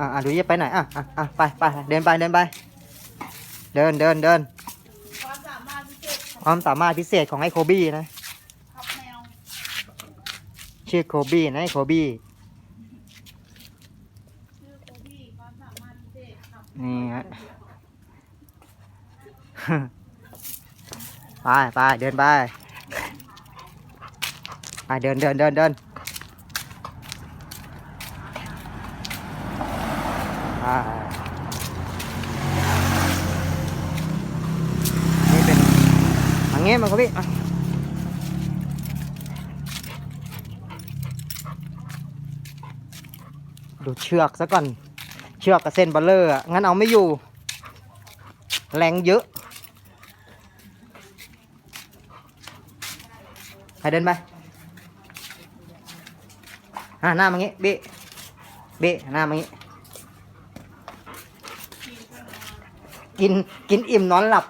อะอะดูจะไปไหนอะอะอะไปไปเดินไปเดินไป เดินเดินเดินความสามารถพิเศษของความสามารถพิเศษของไอ้โคบี้นะ ขับแมวชื่อโคบี้นะไอ้โคบี้ชื่อโคบี้ความสามารถพิเศษขับนี่ฮะ ไปไปเดินไปไปเดินเดินเดินเดิน นี่เป็นอันนี้มันก็พี่ดูเชือกซะก่อน เชือกกับเส้นบัลเลอร์อะงั้นเอาไม่อยู่ แรงเยอะไปเดินไปอ่าหน้ามางี้บิบิหน้ามางี้ กินกินอิ่มนอนหลับ